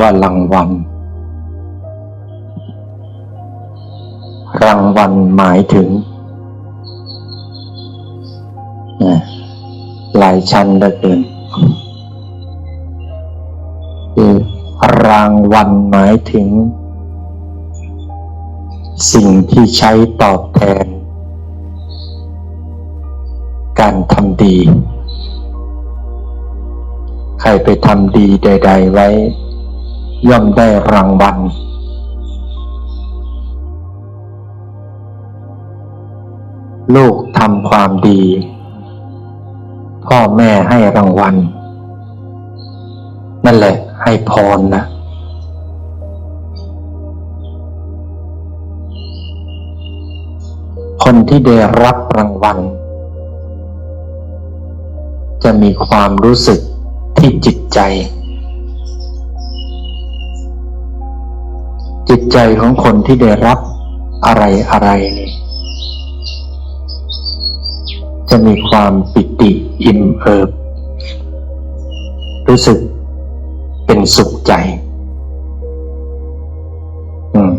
ว่ารางวัล รางวัลหมายถึงหลายชั้นเหลือเกินคือรางวัลหมายถึง สิ่งที่ใช้ตอบแทน การทำดี ใครไปทำดีใด ๆ ไว้ ย่อมได้รางวัลลูกทำความดี พ่อแม่ให้รางวัล นั่นแหละให้พรนะ คนที่ได้รับรางวัล จะมีความรู้สึกที่จิตใจ จิตใจของคนที่ได้รับอะไรอะไรนี่จะมีความปิติอิ่มเอิบ รู้สึกเป็นสุขใจอืม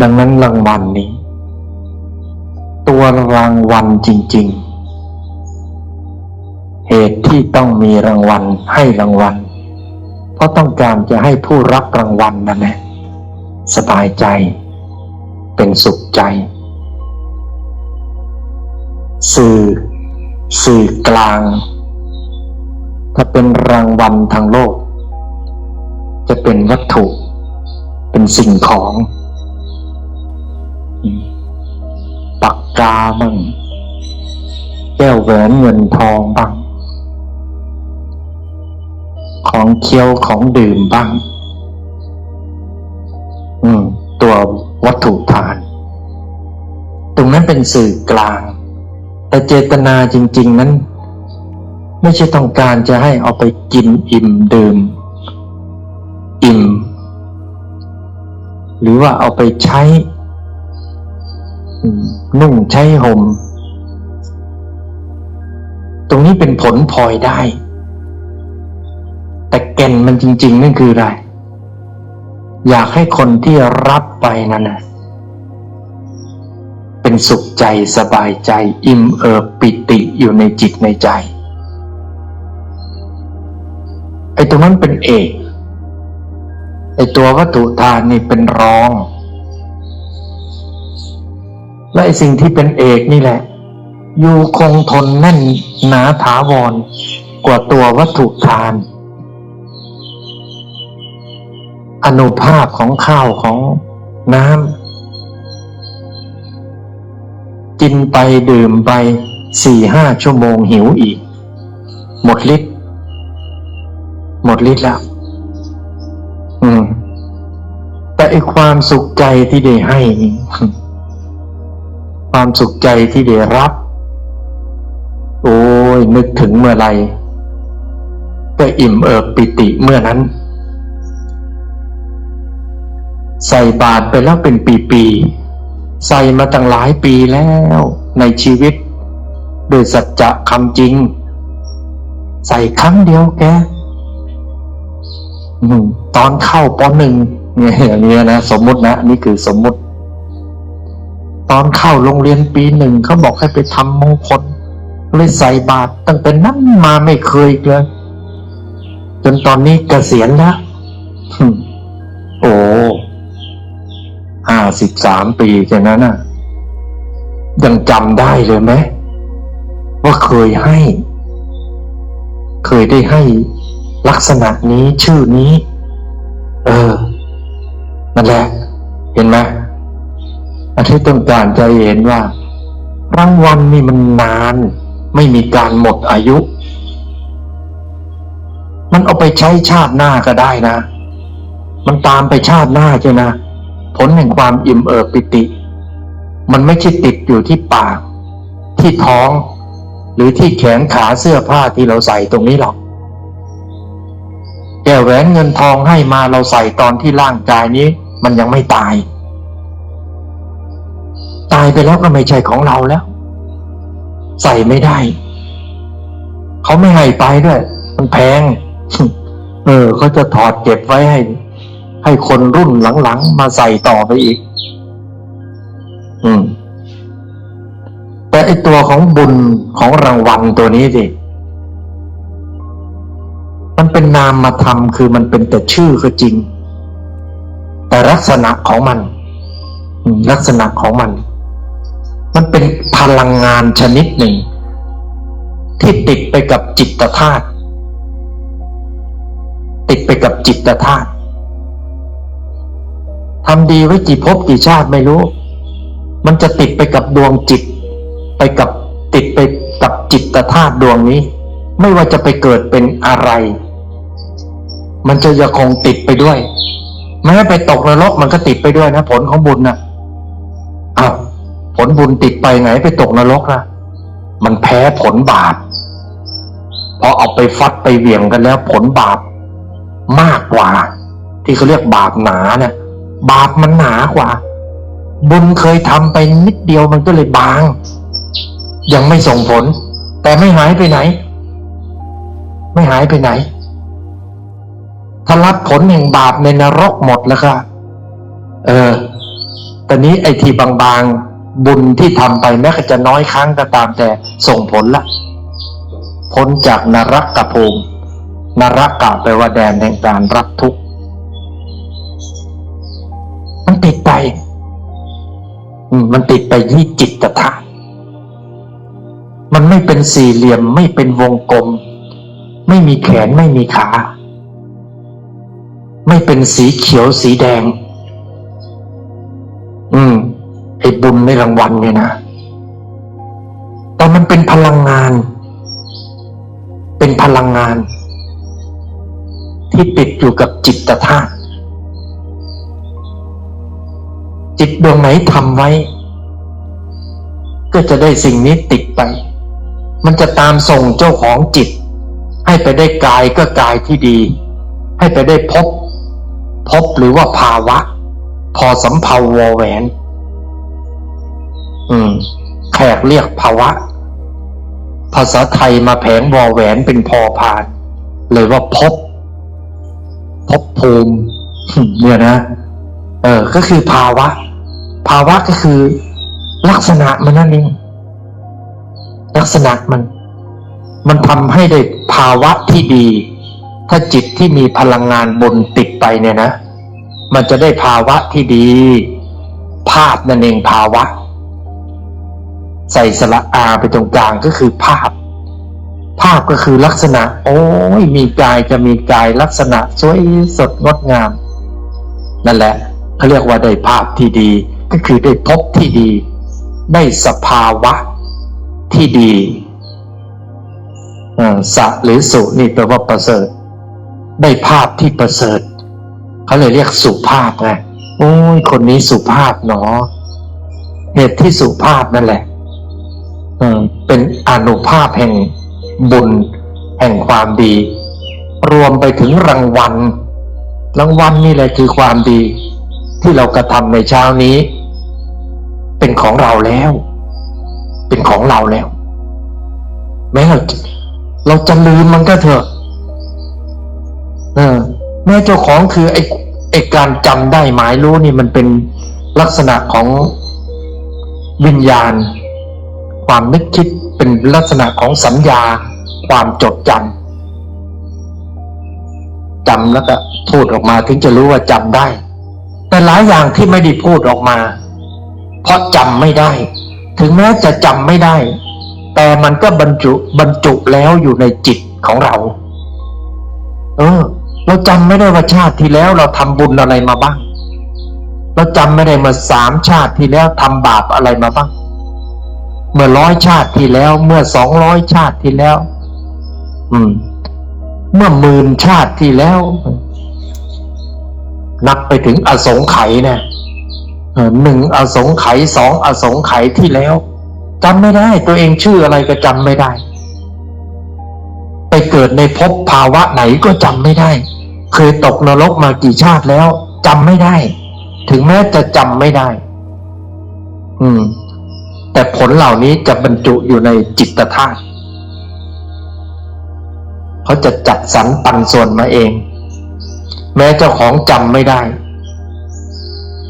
ดังนั้นรางวัลนี้ ตัวรางวัลจริง ๆ เหตุที่ต้องมีรางวัลให้รางวัล เพราะต้องการจะให้ผู้รับรางวัลนั่นแหละสบายใจ เป็นสุขใจ สื่อ สื่อกลาง ถ้าเป็นรางวัลทางโลก จะเป็นวัตถุ เป็นสิ่งของปากกาบ้างแก้วแหวนเงินทองบ้าง ของเคี้ยวของดื่มบ้าง อืม ตัววัตถุทาน ตรงนั้นเป็นสื่อกลาง แต่เจตนาจริง ๆ นั้น ไม่ใช่ต้องการจะให้เอาไปกินอิ่มดื่ม อิ่ม หรือว่าเอาไปใช้ นุ่งใช้ห่มตรงนี้เป็นผลพลอยได้ แต่แก่นมันจริง ๆ นั่นคืออะไร อยากให้คนที่รับไปนั่นนะเป็นสุขใจสบายใจ อิ่มเอิบปิติอยู่ในจิตในใจ ไอ้ตรงนั้นเป็นเอกไอ้ตัววัตถุทานนี่เป็นรอง และไอ้สิ่งที่เป็นเอกนี่แหละ อยู่คงทนแน่นหนาถาวรกว่าตัววัตถุทาน อนุภาพของข้าวของน้ำกินไปดื่มไปสี่ห้าชั่วโมงหิวอีก หมดฤทธิ์หมดฤทธิ์แล้ว อืม แต่ไอความสุขใจที่ได้ให้ ความสุขใจที่ได้รับ โอ้ยนึกถึงเมื่อไรก็อิ่มเอิบปิติเมื่อนั้น ใส่บาตรไปแล้วเป็นปีๆ ใส่มาตั้งหลายปีแล้วในชีวิตโดยสัจจะคำจริง ใส่ครั้งเดียวแกตอนเข้าปหนึ่งเนี่ยอย่างเงี้ยนะสมมุตินะนี่คือสมมุติ ตอนเข้าโรงเรียนปีหนึ่งเขาบอกให้ไปทำมงคลเลยใส่บาตรตั้งแต่นั้นมาไม่เคยเลยจนตอนนี้เกษียณแล้วโอ้ สิบสามปีแค่นั้นน่ะ ยังจำได้เลยไหมว่าเคยให้ เคยได้ให้ลักษณะนี้ชื่อนี้ เออนั่นแหละ เห็นไหมอาทิตย์ต้องการจะเห็นว่ารางวัลนี่มันนาน ไม่มีการหมดอายุ มันเอาไปใช้ชาติหน้าก็ได้นะ มันตามไปชาติหน้าใช่นะผ ลแห่งความอิ่มเอิบปิติ มันไม่ใช่ติดอยู่ที่ปาก ที่ท้อง หรือที่แขนขาเสื้อผ้าที่เราใส่ตรงนี้หรอกแก้วแหวนเงินทองให้มาเราใส่ตอนที่ร่างกายนี้ มันยังไม่ตาย ตายไปแล้วก็ไม่ใช่ของเราแล้ว ใส่ไม่ได้ เขาไม่ให้ไปด้วย มันแพง เออเขาจะถอดเก็บไว้ให้ ให้คนรุ่นหลังๆ มาใส่ต่อไปอีก อืม แต่ไอตัวของบุญของรางวัลตัวนี้สิ มันเป็นนามมาทำคือมันเป็นแต่ชื่อก็จริง แต่ลักษณะของมัน ลักษณะของมัน มันเป็นพลังงานชนิดหนึ่ง ที่ติดไปกับจิตธาตุติดไปกับจิตธาตุ ทำดีไว้กี่ภพกี่ชาติไม่รู้ มันจะติดไปกับดวงจิต ไปกับติดไปกับจิตธาตุดวงนี้ ไม่ว่าจะไปเกิดเป็นอะไร มันจะยังคงติดไปด้วยแม้ไปตกนรกมันก็ติดไปด้วยนะ ผลของบุญนะอ้าวผลบุญติดไปไหนไปตกนรกนะมันแพ้ผลบาปพอเอาไปฟัดไปเหวี่ยงกันแล้ว ผลบาปมากกว่า ที่เขาเรียกบาปหนานะ บาปมันหนากว่า บุญเคยทำไปนิดเดียวมันก็เลยบาง ยังไม่ส่งผล แต่ไม่หายไปไหน ไม่หายไปไหน ถ้ารับผลแห่งบาปในนรกหมดแล้วค่ะ เออต่นี้ไอ้ที่บางๆ บุญที่ทำไปแม้จะน้อยครั้งก็ตามแต่ส่งผลละพ้นจากนรกกภูมินรกกะแปลว่าแดนแห่งการรับทุกข์ มันติดไปที่จิตธาตุมันไม่เป็นสี่เหลี่ยมไม่เป็นวงกลม ไม่มีแขนไม่มีขา ไม่เป็นสีเขียวสีแดง อืมไอ้บุญในรางวัลเนี่ยนะแต่มันเป็นพลังงาน เป็นพลังงาน ที่ติดอยู่กับจิตธาตุ จิตดวงไหนทำไว้ ก็จะได้สิ่งนี้ติดไป มันจะตามส่งเจ้าของจิต ให้ไปได้กายก็กายที่ดี ให้ไปได้พบ พบหรือว่าภาวะ พอสำเพาวอแหวน อืมแขกเรียกภาวะ ภาษาไทยมาแผงวอแหวนเป็นพอพาน เลยว่าพบ พบภูมิเนี่ยนะ เออ ก็คือภาวะ ภาวะก็คือ ลักษณะมันนั่นเองลักษณะมัน มันทำให้ได้ภาวะที่ดี ถ้าจิตที่มีพลังงานบนติดไปเนี่ยนะ มันจะได้ภาวะที่ดี ภาพนั่นเองภาวะ ใส่สระอาไปตรงกลางก็คือภาพ ภาพก็คือลักษณะ โอ้ยมีกายจะมีกายลักษณะสวยสดงดงาม นั่นแหละเขาเรียกว่าได้ภาพที่ดี ก็คือได้พบที่ดี ได้สภาวะที่ดีสะหรือสุนี่แปลว่าประเสริฐ ได้ภาพที่ประเสริฐ เขาเลยเรียกสุภาพไงโอ้ยคนนี้สุภาพเนาะเหตุที่สุภาพนั่นแหละเป็นอนุภาพแห่งบุญ แห่งความดี รวมไปถึงรางวัล รางวัลนี่แหละคือความดี ที่เรากระทำในเช้านี้ เป็นของเราแล้ว เป็นของเราแล้ว แม้เราจะเราจะลืมมันก็เถอะเออแม่เจ้าของคือไอ้ไอ้การจำได้หมายรู้นี่มันเป็นลักษณะของวิญญาณ ความนึกคิดเป็นลักษณะของสัญญา ความจดจำจำแล้วก็พูดออกมาถึงจะรู้ว่าจำได้ แต่หลายอย่างที่ไม่ได้พูดออกมา เพราะจำไม่ได้ ถึงแม้จะจำไม่ได้ แต่มันก็บรรจุบรรจุแล้วอยู่ในจิตของเรา เออ เราจำไม่ได้ว่าชาติที่แล้วเราทำบุญอะไรมาบ้าง เราจำไม่ได้เมื่อสามชาติที่แล้วทำบาปอะไรมาบ้าง เมื่อร้อยชาติที่แล้ว เมื่อสองร้อยชาติที่แล้ว อืม เมื่อหมื่นชาติที่แล้ว นับไปถึงอสงไขยนะ หนึ่งอสงไขยสองอสงไขยที่แล้วจำไม่ได้ตัวเองชื่ออะไรก็จำไม่ได้ ไปเกิดในภพภาวะไหนก็จำไม่ได้ เคยตกนรกมากี่ชาติแล้วจำไม่ได้ ถึงแม้จะจำไม่ได้ อืม แต่ผลเหล่านี้จะบรรจุอยู่ในจิตธาตุเขเขาจะจัดสรรปันส่วนมาเอง แม้เจ้าของจำไม่ได้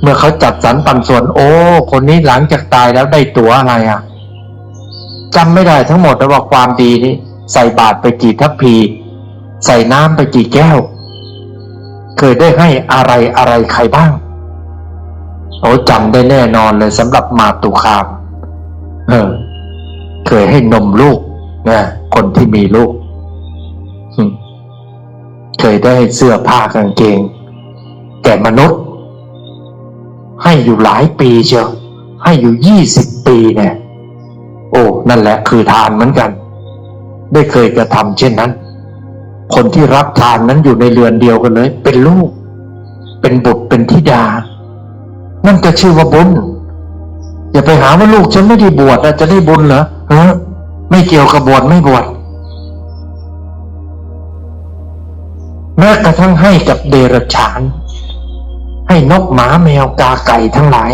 เมื่อเขาจัดสรรปันส่วนโอ้ คนนี้หลังจากตายแล้วได้ตั๋วอะไรอะจำไม่ได้ทั้งหมดแล้วว่าความดีนี้ใส่บาตรไปกี่ทัพพี ใส่น้ำไปกี่แก้ว เคยได้ให้อะไรอะไรใครบ้างโอ้จำได้แน่นอนเลยสำหรับมาตุคาม เออ เคยให้นมลูกนะคนที่มีลูก เคยได้เสื้อผ้ากางเกง แก่มนุษย์ ให้อยู่หลายปีเชียวให้อยู่ยี่สิบปีเนี่ยโอ้นั่นแหละคือทานเหมือนกัน ได้เคยกระทำเช่นนั้น คนที่รับทานนั้นอยู่ในเรือนเดียวกันเลย เป็นลูก เป็นบุตรเป็นธิดา นั่นก็ชื่อว่าบุญอย่าไปหาว่าลูกฉันไม่ได้บวชนะจะได้บุญเหรอเออไม่เกี่ยวกับบวชไม่บวชแม้กระทั่งให้กับเดรัจฉาน ให้นกหมาแมวกาไก่ทั้งหลาย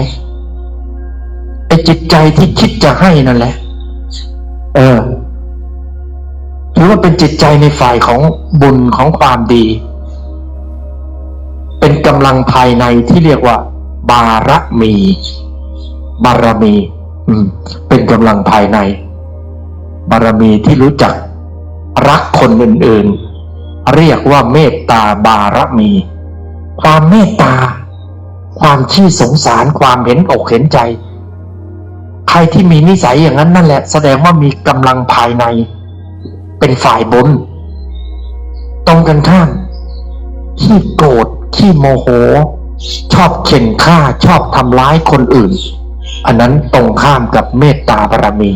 ไอจิตใจที่คิดจะให้นั่นแหละ เออถือว่าเป็นจิตใจในฝ่ายของบุญของความดี เป็นกำลังภายในที่เรียกว่า บารมี บารมี อืม เป็นกำลังภายใน บารมีที่รู้จักรักคนอื่น ๆ เรียกว่าเมตตาบารมี ความเมตตา ความขี้สงสารความเห็นอกเห็นใจ ใครที่มีนิสัยอย่างนั้นนั่นแหละ แสดงว่ามีกำลังภายใน เป็นฝ่ายบุญตรงกันข้ามขี้โกรธขี้โมโห ชอบเข็นฆ่าชอบทำร้ายคนอื่น อันนั้นตรงข้ามกับเมตตาบารมี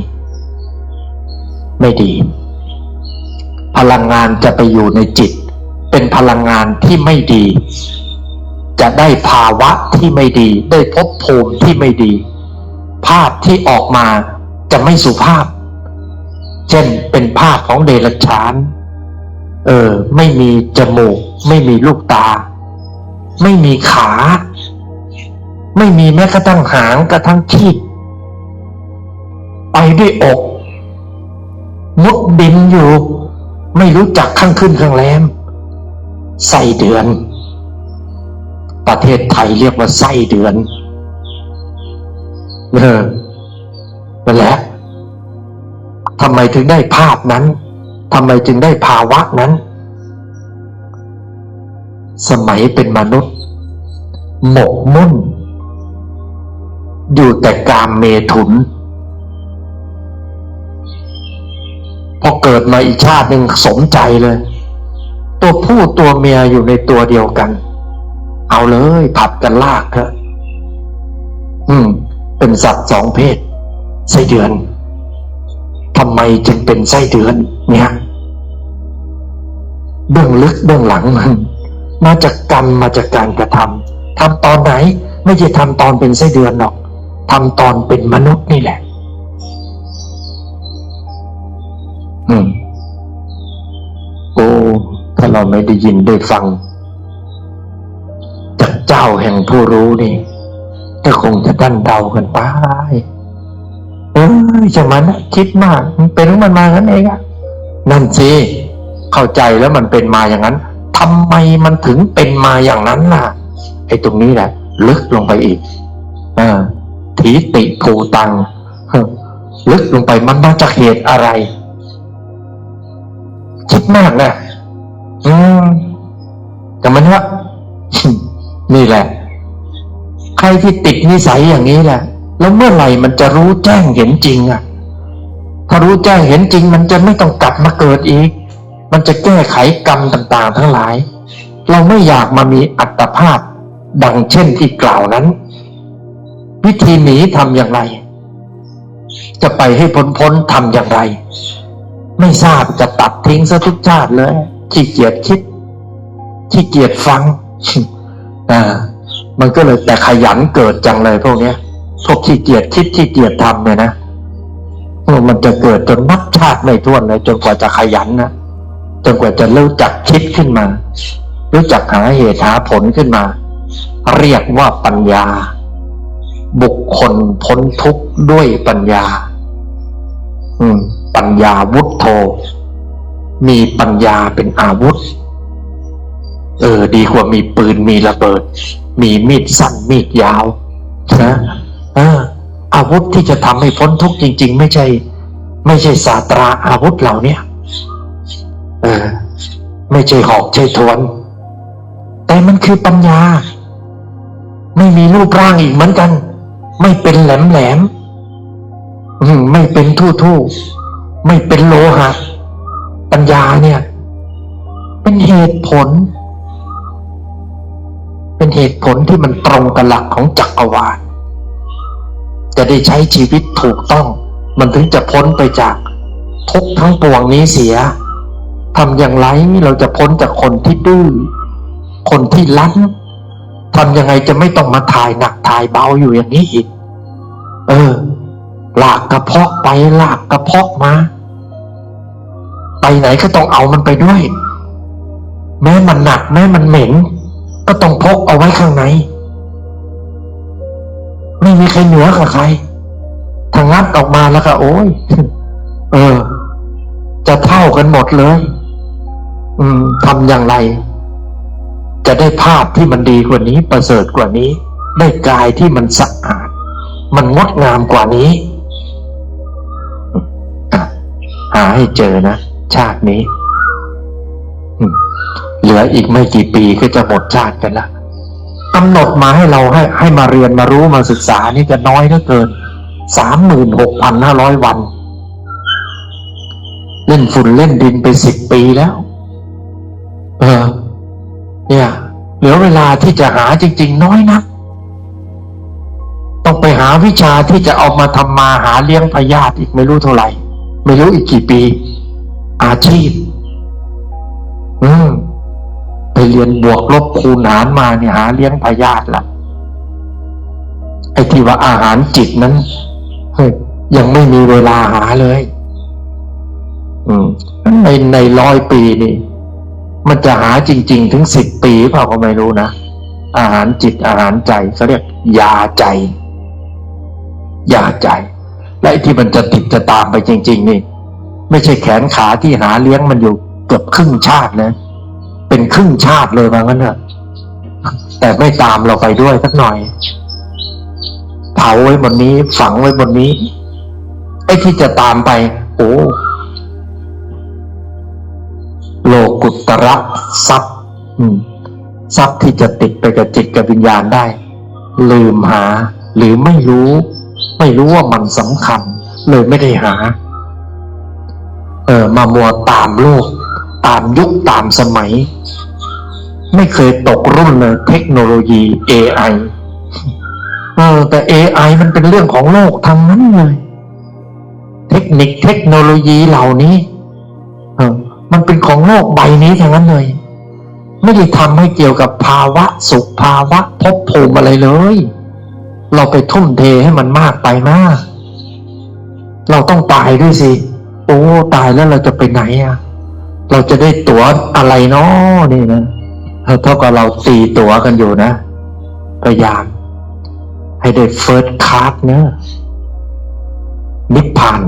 ไม่ดี พลังงานจะไปอยู่ในจิต เป็นพลังงานที่ไม่ดี จะได้ภาวะที่ไม่ดี ได้ภพภูมิที่ไม่ดี ภาพที่ออกมาจะไม่สุภาพ เช่นเป็นภาพของเดรัจฉาน เออ ไม่มีจมูก ไม่มีลูกตา ไม่มีขา ไม่มีแม้กระทั่งหางกระทั่งขีดไปด้วยอกมุดดินอยู่ ไม่รู้จักข้างขึ้นข้างแรมไส้เดือน ประเทศไทยเรียกว่าไส้เดือนเออนั่นแหละทำไมถึงได้ภาพนั้นทำไมจึงได้ภาวะนั้น สมัยเป็นมนุษย์ หมกมุ่น อยู่แต่กามเมถุนพอเกิดมาอีกชาติหนึ่งสมใจเลย ตัวผู้ตัวเมียอยู่ในตัวเดียวกัน เอาเลยผัดกันลากเถอะอืม เป็นสัตว์สองเพศ ไส้เดือนทำไมจึงเป็นไส้เดือน เนี่ยเบื้องลึกเบื้องหลังมัน มาจากกรรมมาจากการกระทำทำตอนไหน ไม่ใช่ทำตอนเป็นไส้เดือนหรอกทำตอนเป็นมนุษย์นี่แหละ อืมโอ้ถ้าเราไม่ได้ยินได้ฟังากเจ้าแห่งผู้รู้นี่ก็คงจะดันเดากันไปเออจะมันนะคิดมาก มันเป็นมันมางั้นเองอะนั่นสิเข้าใจแล้วมันเป็นมาอย่างนั้นทำไมมันถึงเป็นมาอย่างนั้นล่ะไอ้ตรงนี้แหละ ลึกลงไปอีกอ่าถีติภูตังลึกลงไปมันมาจากเหตุอะไร คิดมากนะอืมแต่มันว่า นี่แหละ ใครที่ติดนิสัยอย่างนี้แหละ แล้วเมื่อไหร่มันจะรู้แจ้งเห็นจริงอะ ถ้ารู้แจ้งเห็นจริง มันจะไม่ต้องกลับมาเกิดอีก มันจะแก้ไขกรรมต่าง ๆ ทั้งหลาย เราไม่อยากมามีอัตภาพ ดังเช่นที่กล่าวนั้น วิธีหนีทำอย่างไร จะไปให้พ้นพ้นทำอย่างไร ไม่ทราบจะตัดทิ้งซะทุกชาติเลยขี้เกียจคิดขี้เกียจฟัง อ่ามันก็เลยแต่ขยันเกิดจังเลยพวกเนี้ยพวกขี้เกียจคิดขี้เกียจทำเนี่ยนะมันจะเกิดจนนับชาติไม่ถ้วนเลยจนกว่าจะขยันนะจนกว่าจะรู้จักคิดขึ้นมา รู้จักหาเหตุหาผลขึ้นมา เรียกว่าปัญญา บุคคลพ้นทุกข์ด้วยปัญญา อืม ปัญญาวุฒโธมีปัญญาเป็นอาวุธ เออ ดีกว่ามีปืนมีระเบิด มีมีดสั้นมีดยาวนะเอออาวุธที่จะทำให้พ้นทุกข์จริง ๆ ไม่ใช่ ไม่ใช่ศาสตราอาวุธเหล่านี้เออ ไม่ใช่หอกใช่ทวน แต่มันคือปัญญา ไม่มีรูปร่างอีกเหมือนกัน ไม่เป็นแหลมแหลมอืมไม่เป็นทู่ทู่ไม่เป็นโลหะปัญญาเนี่ย เป็นเหตุผล เป็นเหตุผลที่มันตรงกับหลักของจักรวาลจะได้ใช้ชีวิตถูกต้อง มันถึงจะพ้นไปจากทุกทั้งปวงนี้เสียทำอย่างไรเราจะพ้นจากคนที่ดื้อคนที่ลั้นทำยังไงจะไม่ต้องมาถ่ายหนักถ่ายเบาอยู่อย่างนี้อีก เออลากกระเพาะไปหลากกระเพาะมา ไปไหนก็ต้องเอามันไปด้วย แม้มันหนักแม้มันเหม็น ก็ต้องพกเอาไว้ข้างในไม่มีใครเหนือกับใครถ้างัดออกมาแล้วก็โอ้ยเออ จะเท่ากันหมดเลย อืมทำอย่างไร จะได้ภาพที่มันดีกว่านี้ ประเสริฐกว่านี้ ได้กายที่มันสะอาด มันงดงามกว่านี้หาให้เจอนะ ชาตินี้ เหลืออีกไม่กี่ปีก็จะหมดชาติกันละกำหนดมาให้เราให้ให้มาเรียนมารู้มาศึกษานี่จะน้อยเหลือเกินสามหมื่นหกพันห้าร้อยวัน เล่นฝุ่นเล่นดินไปสิบปีแล้ว เออ เนี่ย เหลือเวลาที่จะหาจริง ๆ น้อยนักต้องไปหาวิชาที่จะเอามาทำมาหาเลี้ยงพยาธิอีกไม่รู้เท่าไหร่ ไม่รู้อีกกี่ปี อาชีพ อืม เรียนบวกลบคูณหารมาเนี่ยหาเลี้ยงพยาธิละไอ้ที่ว่าอาหารจิตนั้นเฮ้ยยังไม่มีเวลาหาเลย อืมในในร้อยปีนี่ มันจะหาจริง ๆ ถึงสิบปีเปล่าก็ไม่รู้นะอาหารจิตอาหารใจเขาเรียกยาใจยาใจ และที่มันจะติดจะตามไปจริง ๆ นี่ ไม่ใช่แขนขาที่หาเลี้ยงมันอยู่เกือบครึ่งชาตินะ เป็นครึ่งชาติเลยว่างั้นเถอะแต่ไม่ตามเราไปด้วยสักหน่อย เผาไว้บนนี้ ฝังไว้บนนี้ไอ้ที่จะตามไปโอ้โลกุตระทรัพย์ทรัพย์ที่จะติดไปกับจิตกับวิญญาณได้ ลืมหา หรือไม่รู้ ไม่รู้ว่ามันสำคัญ เลยไม่ได้หา เออมามัวตามโลก ตามยุคตามสมัย ไม่เคยตกรุ่นเลยเทคโนโลยี AI เออแต่ AI มันเป็นเรื่องของโลกทั้งนั้นเลย เทคนิคเทคโนโลยีเหล่านี้เออมันเป็นของโลกใบนี้ทั้งนั้นเลย ไม่ได้ทำให้เกี่ยวกับภาวะสุขภาวะภพภูมิอะไรเลย เราไปทุ่มเทให้มันมากไปมาก เราต้องตายด้วยสิ โอ้ ตายแล้วเราจะไปไหนอะ เราจะได้ตั๋วอะไรเนาะนี่นะเท่ากับเราตีตั๋วกันอยู่นะพยายาม ให้ได้เฟิร์สคลาสเนอะนิพพาน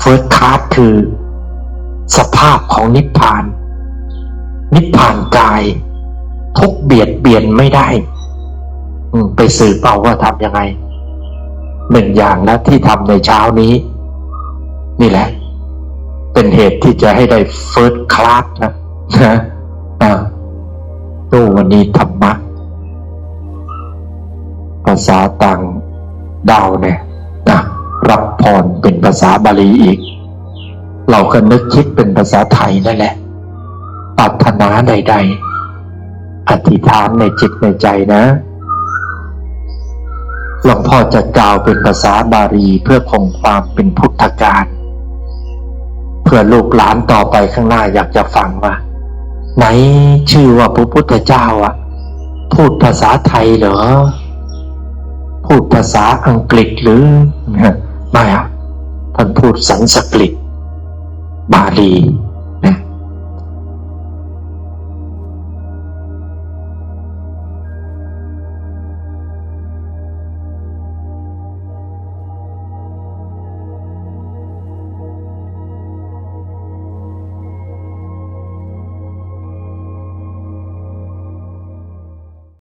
เฟิร์สคลาสคือ สภาพของนิพพาน นิพพานกาย ทุกเบียดเบียนไม่ได้ไปสืบเอาว่าทำยังไงหนึ่งอย่างนะที่ทำในเช้านี้ นี่แหละ เป็นเหตุที่จะให้ได้เฟิร์สคลาสนะนะอ่าโอ้วันนี้ธรรมะ ภาษาต่างดาวเนี่ยนะรับพรเป็นภาษาบาลีอีก เราก็นึกคิดเป็นภาษาไทยนั่นแหละปรารถนาใด ๆ อธิษฐานในจิตในใจนะหลวงพ่อจะกล่าวเป็นภาษาบาลีเพื่อคงความเป็นพุทธการ พื่อลูกหลานต่อไปข้างหน้าอยากจะฟังว่า ไหนชื่อว่าพระพุทธเจ้าอะ พูดภาษาไทยเหรอ พูดภาษาอังกฤษหรือไม่อะท่านพูดสันสกฤตบาลี